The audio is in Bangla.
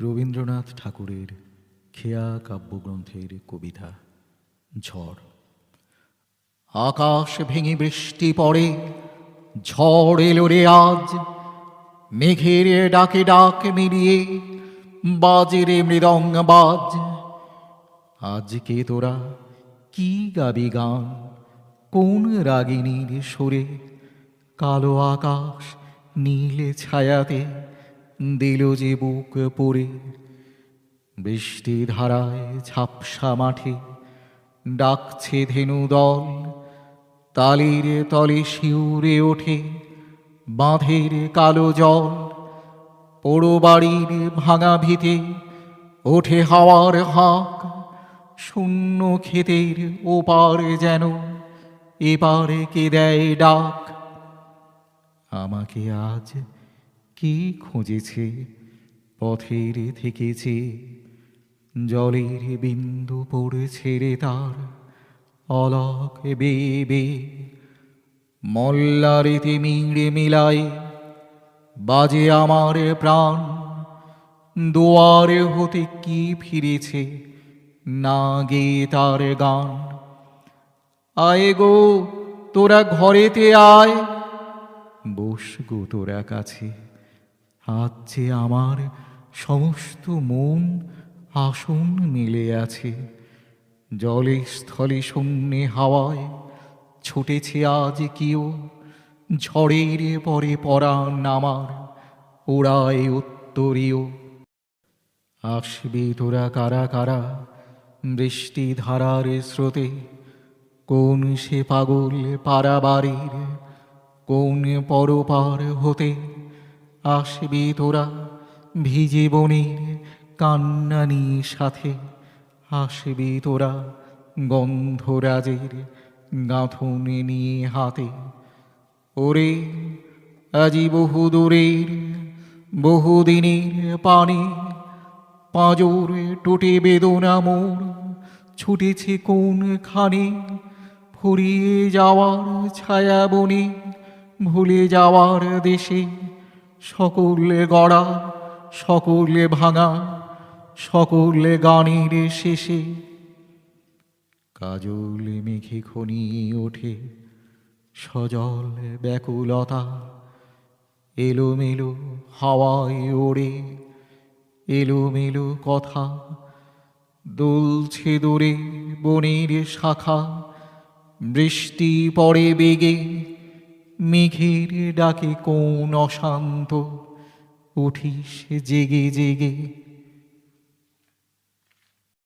রবীন্দ্রনাথ ঠাকুরের খেয়া কাব্যগ্রন্থের কবিতা, ঝড়। আকাশ ভেঙে বৃষ্টি পড়ে, ঝড় এলো রে আজ। মেঘের ডাকে ডাক মিলিয়ে বাজে রে মৃদঙ্গ বাজ। আজকে তোরা কি গাবি গান? কোন রাগিনীর সুরে? কালো আকাশ নীলে ছায়াতে দিল যে বুক পরে বৃষ্টি ধারায় ঝাপসা মাঠে ডাকছে ধেনু দল তালির তলে শিউরে ওঠে বাঁধের কালো জল পোড়ো বাড়ির ভাঙা ভিতে ওঠে হাওয়ার হাঁক, শূন্য ক্ষেতের ওপার যেন এপারে কে দেয় ডাক। আমাকে আজ কে খুঁজেছে? পথের থেকেছে, জলের বিন্দু পড়েছে রে তার, অলক বেবে। মল্লারেতে মিড়ে মিলাই বাজে আমার প্রাণ। দুয়ারে হতে কি ফিরেছে? না গে তার গান। আয় গো, তোরা ঘরেতে আয়। বস গো তোরা কাছে। আজ যে আমার সমস্ত মন আসন মিলে আছে, জলে স্থলে শূন্যে হাওয়ায় ছুটেছে আজ কিও ঝড়ের পরে পরাণ নামার ওড়ায় উত্তরীয়। আসবে তোরা কারা কারা বৃষ্টি ধারার স্রোতে, কোন সে পাগল পারাবাড়ির কোন পরপার হতে? আসবি তোরা ভিজে বনের কান্নানি সাথে। আসবি তোরা গন্ধরাজের গাঁথনে নিয়ে হাতে। ওরে আজি বহু দূরের বহুদিনের পানে, পাঁজর টুটে বেদনা মোর, ছুটেছে কোন খানে ফুরিয়ে যাওয়ার ছায়া বনে ভুলে যাওয়ার দেশে সকলে গড়া, সকলে ভাঙা, সকলে গানের শেষে। কাজল মেঘে খনিয়ে ওঠে, সজল ব্যাকুলতা, এলোমেলো হাওয়ায় ওড়ে, এলোমেলো কথা দুলছে দূরে বনের শাখা, বৃষ্টি পড়ে বেগে মেঘের ডাকে কোন অশান্ত উঠিস জেগে জেগে